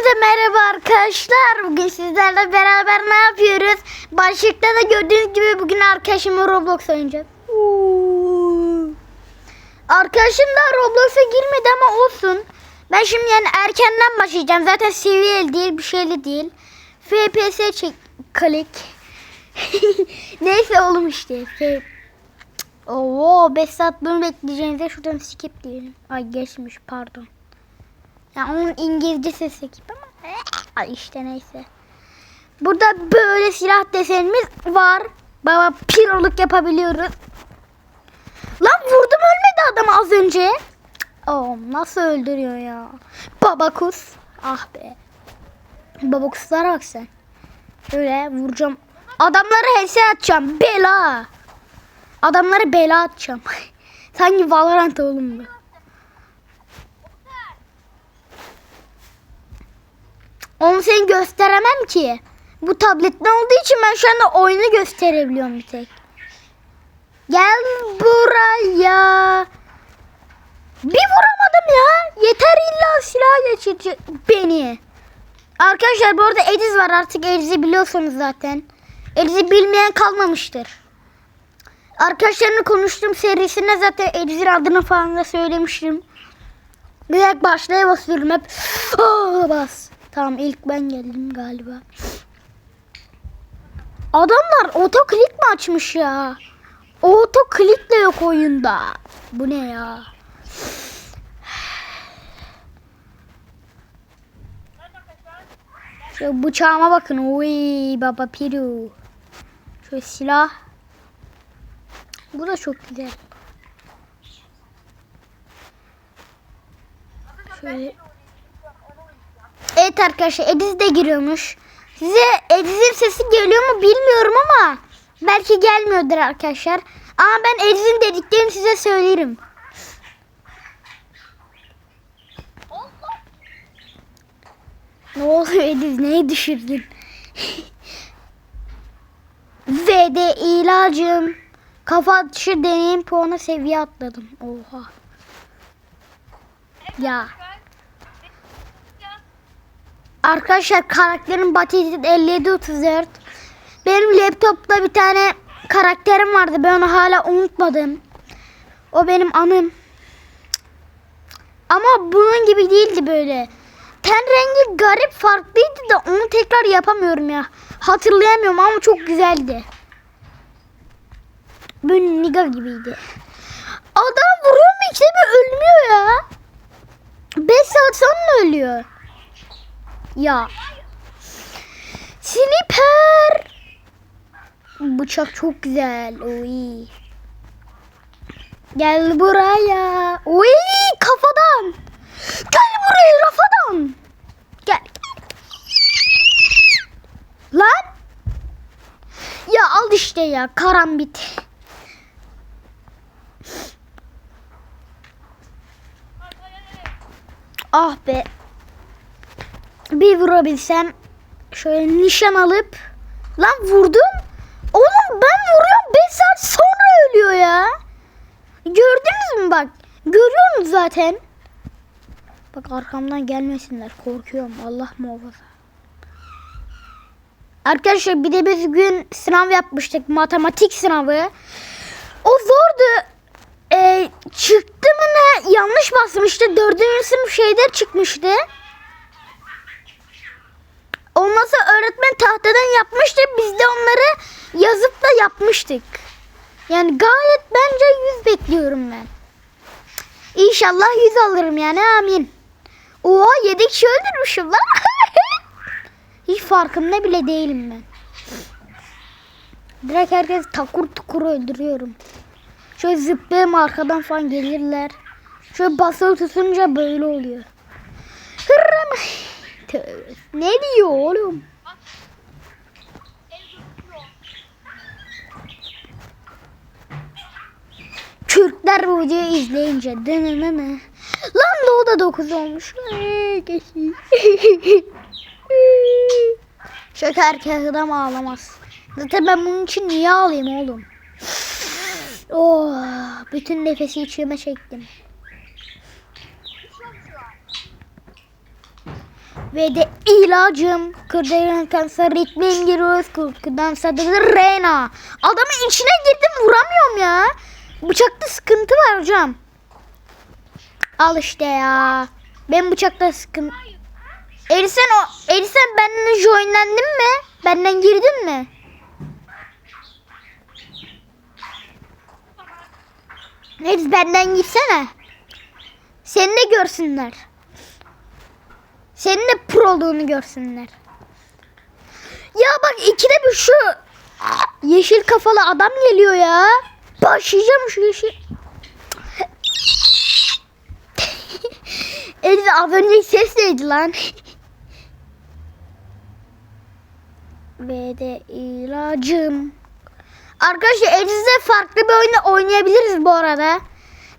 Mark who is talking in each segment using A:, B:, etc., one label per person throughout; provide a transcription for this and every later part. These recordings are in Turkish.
A: Hepinize merhaba arkadaşlar. Bugün sizlerle beraber ne yapıyoruz? Başlıkta da gördüğünüz gibi bugün arkadaşımla Roblox oynayacağız. Uuu. Arkadaşım da Roblox'a girmedi ama olsun. Ben şimdi yani erkenden başlayacağım. Zaten seviyeli değil, bir şeyli değil. FPS çek klik. Neyse oğlum işte. F Oo 5 saat bunu bekleyeceğinize şuradan skip diyelim. Ay geçmiş pardon. Yani onun İngilizce skip ama Ay işte neyse. Burada böyle silah desenimiz var. Baba piroluk yapabiliyoruz. Lan vurdum ölmedi adam az önce. Oh nasıl öldürüyor ya. Babakus. Ah be. Babakuslara bak sen. Şöyle vuracağım. Adamları HS atacağım. Bela. Adamları bela atacağım. Sanki Valorant oğlum bu. Onu sen gösteremem ki. Bu tabletten olduğu için ben şu anda oyunu gösterebiliyorum bir tek. Gel buraya. Bir vuramadım ya. Yeter illa silah geçirecek beni. Arkadaşlar bu arada Ediz var artık Ediz'i biliyorsunuz zaten. Ediz'i bilmeyen kalmamıştır. Arkadaşlarımla konuştuğum serisinde zaten Ediz'in adını falan da söylemiştim. Direkt başlaya basıyorum hep. Aa, bas. Tamam ilk ben geldim galiba. Adamlar otoklik mi açmış ya? Otoklik de yok oyunda. Bu ne ya? Şu bıçağıma bakın. Uy baba piru. Şu silah. Bu da çok güzel. Şöyle. Evet arkadaşlar Ediz de giriyormuş. Size Ediz'in sesi geliyor mu bilmiyorum ama belki gelmiyordur arkadaşlar. Ama ben Ediz'in dediklerini size söylerim. Ne oluyor Ediz? Neyi düşürdün? Ve de ilacım. Kafa atışı deneyim puanı seviye atladım. Oha. Ya. Arkadaşlar karakterin Battlefield 5734. Benim laptopta bir tane karakterim vardı. Ben onu hala unutmadım. O benim anım. Ama bunun gibi değildi böyle. Ten rengi garip farklıydı da onu tekrar yapamıyorum ya. Hatırlayamıyorum ama çok güzeldi. Böyle niga gibiydi. Adam vuruyor mu ikide bir ölmüyor ya. 5 saat sonra ölüyor. Ya. Sniper. Bıçak çok güzel. Oy. Gel buraya. Oy kafadan. Gel buraya rafadan. Gel. Lan. Ya al işte ya karambit. Ah be. Bir vurabilsem şöyle nişan alıp lan vurdum. Oğlum ben vuruyorum 5 saat sonra ölüyor ya. Gördünüz mü bak? Görüyorsunuz zaten. Bak arkamdan gelmesinler. Korkuyorum. Allah muhafaza. Arkadaşlar bir de biz gün sınav yapmıştık. Matematik sınavı. O zordu. Ee, çıktı mı ne? Yanlış basmıştı. Dördüncü sınıf şeyde çıkmıştı. Sonra öğretmen tahtadan yapmıştı. Biz de onları yazıp da yapmıştık. Yani gayet bence yüz bekliyorum ben. İnşallah yüz alırım yani amin. Oha yedi kişi öldürmüşüm lan. Hiç farkında bile değilim ben. Direkt herkes takur tukur öldürüyorum. Şöyle zıplayayım arkadan falan gelirler. Şöyle basılı tutunca böyle oluyor. Hırrım. Tövbe. Ne diyor oğlum? Türkler bu videoyu izleyince dınınını. Lan da o da 9 olmuş. Şaka erkek adam ağlamaz. Zaten ben bunun için niye ağlayayım oğlum? Oh, bütün nefesi içime çektim. Ve de ilacım. Kırdelen kanser ritmim giriyoruz. Korkudan sadığı Reyna. Adamın içine girdim vuramıyorum ya. Bıçakta sıkıntı var hocam. Al işte ya. Ben bıçakta sıkıntı. Erisen o Erisen benden joinlendin mi? Benden girdin mi? Neyse benden gitsene. Seni de görsünler. Senin de proluğunu görsünler. Ya bak ikide bir şu yeşil kafalı adam geliyor ya. Başlayacağım şu yeşil. Elif az önceki ses neydi lan? Ve de ilacım. Arkadaşlar elinizde farklı bir oyunu oynayabiliriz bu arada.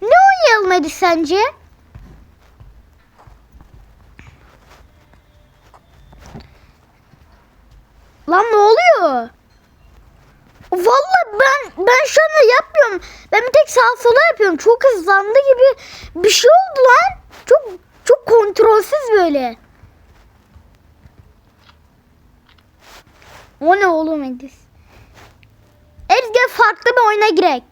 A: Ne oynayalım Edis sence? Lan ne oluyor? Vallahi ben ben şu anda yapmıyorum. Ben bir tek sağ sola yapıyorum. Çok hızlandı gibi bir şey oldu lan. Çok çok kontrolsüz böyle. O ne oğlum Edis? Edis gel farklı bir oyuna girek.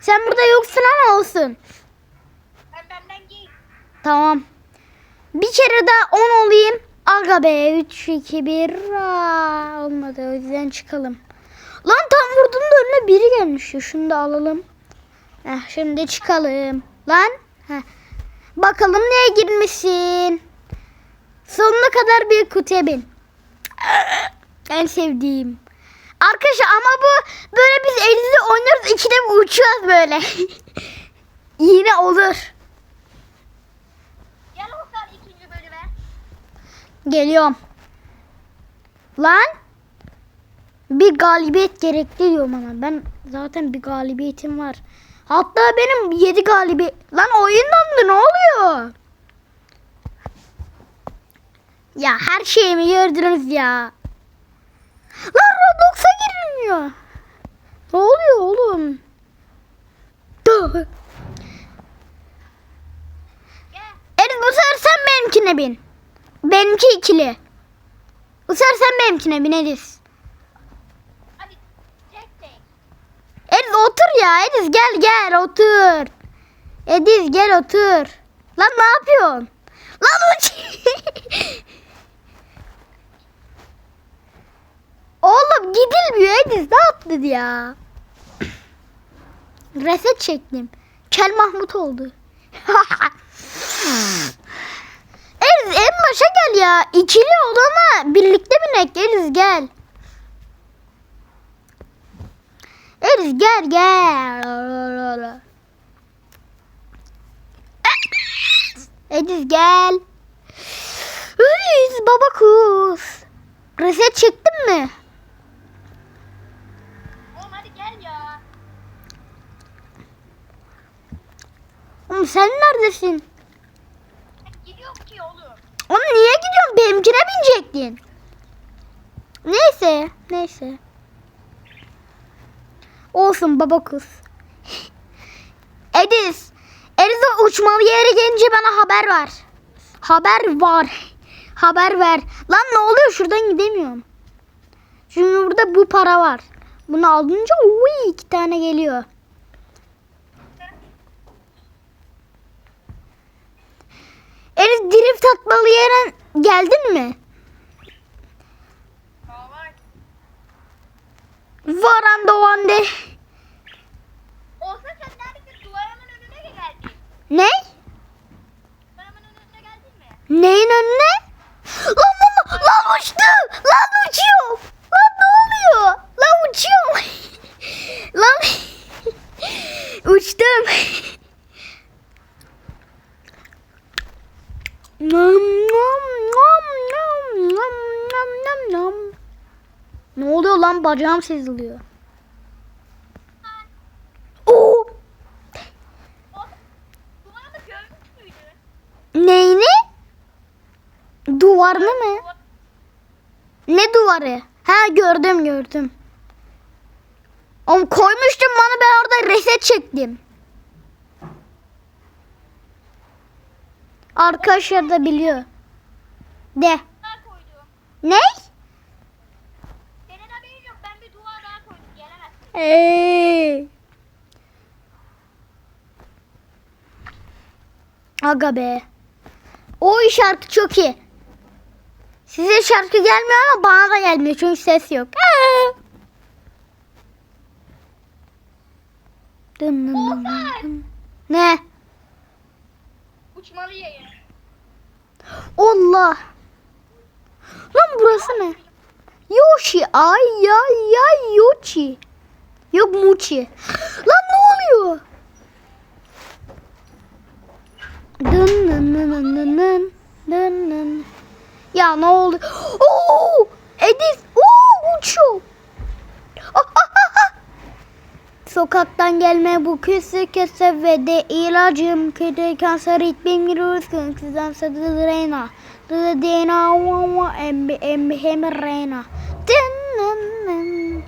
A: Sen burada yoksun ama olsun.
B: Sen benden giy.
A: Tamam. Bir kere daha 10 olayım. Aga be 3 2 1 Aa, olmadı o yüzden çıkalım. Lan tam vurdum da önüne biri gelmiş ya. Şunu da alalım. Heh, şimdi çıkalım. Lan. Heh. Bakalım neye girmişsin. Sonuna kadar bir kutuya bin. En sevdiğim. Arkadaşlar ama bu böyle biz elimizde oynarız ikide uçuyoruz böyle. Yine olur. Geliyorum. Lan. Bir galibiyet gerekli diyor bana. Ben zaten bir galibiyetim var. Hatta benim 7 galibiyet. Lan oyundan da ne oluyor? Ya her şeyimi gördünüz ya. Lan Roblox'a girilmiyor. Ne oluyor oğlum?
B: Gel.
A: Enes bu sefer sen benimkine bin. Benimki ikili. Sen benimkine bin Ediz.
B: Hadi tek tek.
A: Ediz otur ya Ediz gel gel otur. Ediz gel otur. Lan ne yapıyorsun? Lan uç. Oğlum gidilmiyor Ediz ne yaptın ya? Reset çektim. Kel Mahmut oldu. Ediz en başa gel ya. İkili olana birlikte binek Ediz gel. Ediz gel gel. Ediz gel. Ediz baba kuz. Reset çektin mi?
B: Oğlum hadi gel ya.
A: Oğlum sen neredesin?
B: Ben gidiyorum ki oğlum.
A: Oğlum gidiyorsun? Benimkine binecektin. Neyse. Neyse. Olsun baba kız. Ediz. Ediz'e uçmalı yere gelince bana haber ver. Haber var. Haber ver. Lan ne oluyor? Şuradan gidemiyorum. Çünkü burada bu para var. Bunu alınca uy, iki tane geliyor. Ediz drift atmalı yere geldin mi? Varan doğande.
B: Olsa sen neredesin? Duvarımın önüne geldin.
A: Ne?
B: Duvarımın önüne geldin mi?
A: Neyin önüne? Lan lan lan uçtu. Lan uçuyor. Lan ne oluyor? Lan uçuyorum. lan uçtum. Nam nam nam nam nam nam nam nam. Ne oluyor lan bacağım seziliyor. Oo, neyini? Duvarını mı? Ne duvarı? Ha gördüm gördüm. Oğlum koymuştum bana ben orada reset çektim. Arkadaşlar da biliyor. De. Ne?
B: Senin haberin yok. Ben bir duvar daha koydum.
A: Aga be. O şarkı çok iyi. Size şarkı gelmiyor ama bana da gelmiyor çünkü ses yok. Dın dın dın dın dın. Ne?
B: Uçmalı yayın.
A: Allah. Lan burası ne? Yoshi. Ay ay ay Yoshi. Yok Muchi. Lan ne oluyor? Dın dın dın dın dın dın dın dın. Ya ne oldu? Oo! Edis. Oo uçuyor. Ah, ah, ah. Sokaktan gelme bu küsü kese ve de ilacım kötü kanser ritmim giriyoruz kızdan sadı reyna dı dena wa embi embi hem reyna Dın dın dın.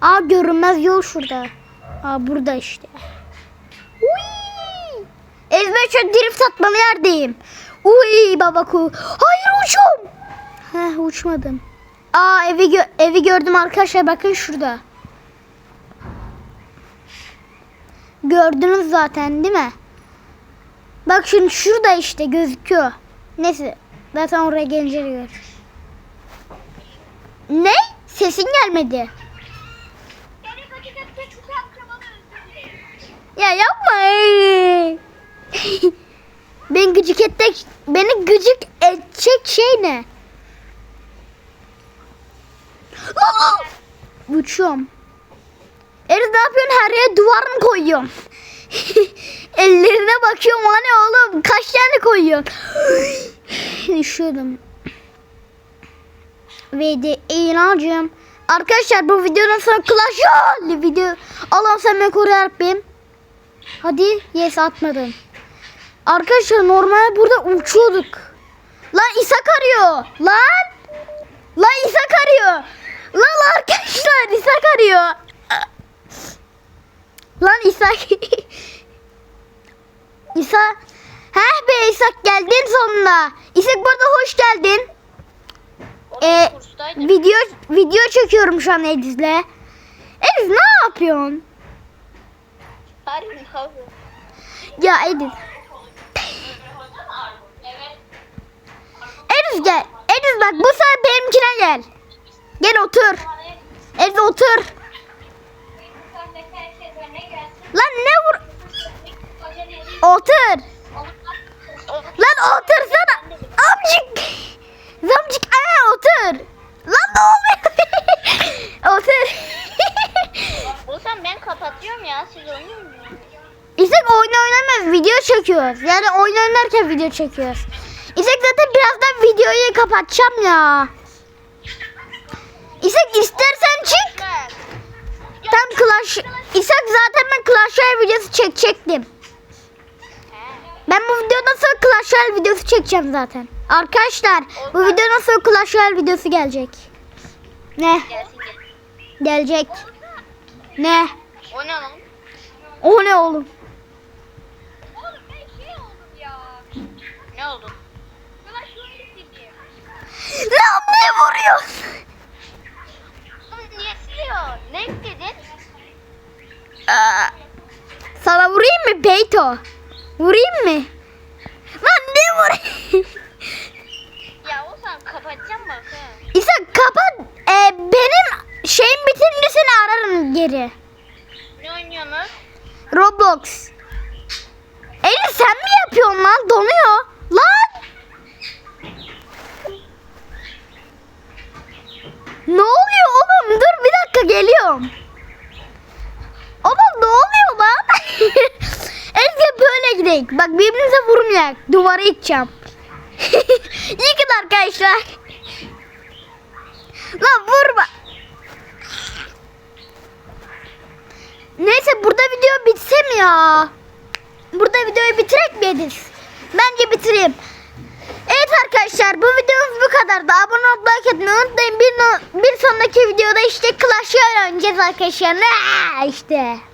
A: Aa görünmez yol şurada. Aa burada işte. Uy! Ezme şu drift atmalı yerdeyim. Uy baba ku. Hayır uçum. Heh uçmadım. Aa evi gö- evi gördüm arkadaşlar bakın şurada. Gördünüz zaten değil mi? Bak şimdi şurada işte gözüküyor. Neyse zaten oraya gelince görürüz. Ne? Sesin gelmedi. Yapma. ben gıcık etmek, beni gıcık edecek şey ne? Uçuyorum. Eriz ne yapıyorsun? Her yere duvar mı koyuyorsun? Ellerine bakıyorum hani oğlum kaç tane koyuyorsun? Düşüyordum. Ve de inancım. Arkadaşlar bu videonun sonra Clash video. Allah'ım sen beni koru yarabbim. Hadi yes atmadım. Arkadaşlar normal burada uçuyorduk. Lan İshak arıyor. Lan. Lan İshak arıyor. Lan arkadaşlar İshak arıyor. Lan İshak. İshak. Heh be İshak geldin sonunda. İshak burada hoş geldin. Ee, video video çekiyorum şu an Ediz'le. Ediz ne yapıyorsun? Ya.
B: Evet.
A: Ediz gel. Ediz bak bu sefer benimkine gel. Gel otur. Ediz otur. Lan ne vur? Otur. Lan otursana. Amcık. Zamcık aa otur. Lan ne oluyor? otur.
B: Olsam ben kapatıyorum ya. Siz oynuyor musunuz?
A: İstek oyun oynamıyoruz. Video çekiyoruz. Yani oyun oynarken video çekiyoruz. İstek zaten birazdan videoyu kapatacağım ya. İstek istersen çık. Tam Clash... İshak zaten ben Clash Royale videosu çekecektim. Ben bu videodan sonra Clash Royale videosu çekeceğim zaten. Arkadaşlar bu videodan sonra Clash Royale videosu gelecek. Ne? Gelecek. Ne?
B: O ne lan?
A: O ne oğlum?
B: Oğlum Ne oldu?
A: Lan ne vuruyorsun?
B: Oğlum niye siliyor? Ne istedin?
A: Aa, Sana vurayım mı Beyto? Vurayım mı? Lan ne vurayım?
B: Ya Ozan kapatacağım bak ha.
A: İsa kapat. Ee, benim şeyim bitince seni ararım geri.
B: Ne oynuyorsunuz?
A: Roblox. Eli sen mi yapıyorsun lan? Donuyor. Lan. Ne oluyor oğlum? Dur bir dakika geliyorum. Oğlum ne oluyor lan? Gidelim. Bak birbirimize vurmayak. Duvara yıkacağım. Yıkın arkadaşlar. Lan vurma. Neyse burada video bitsem ya. Burada videoyu bitirek mi? Bence bitireyim. Evet arkadaşlar bu videomuz bu kadardı. Abone olup like etmeyi unutmayın. Bir, bir sonraki videoda işte Clash oynayacağız arkadaşlar. Aa, işte.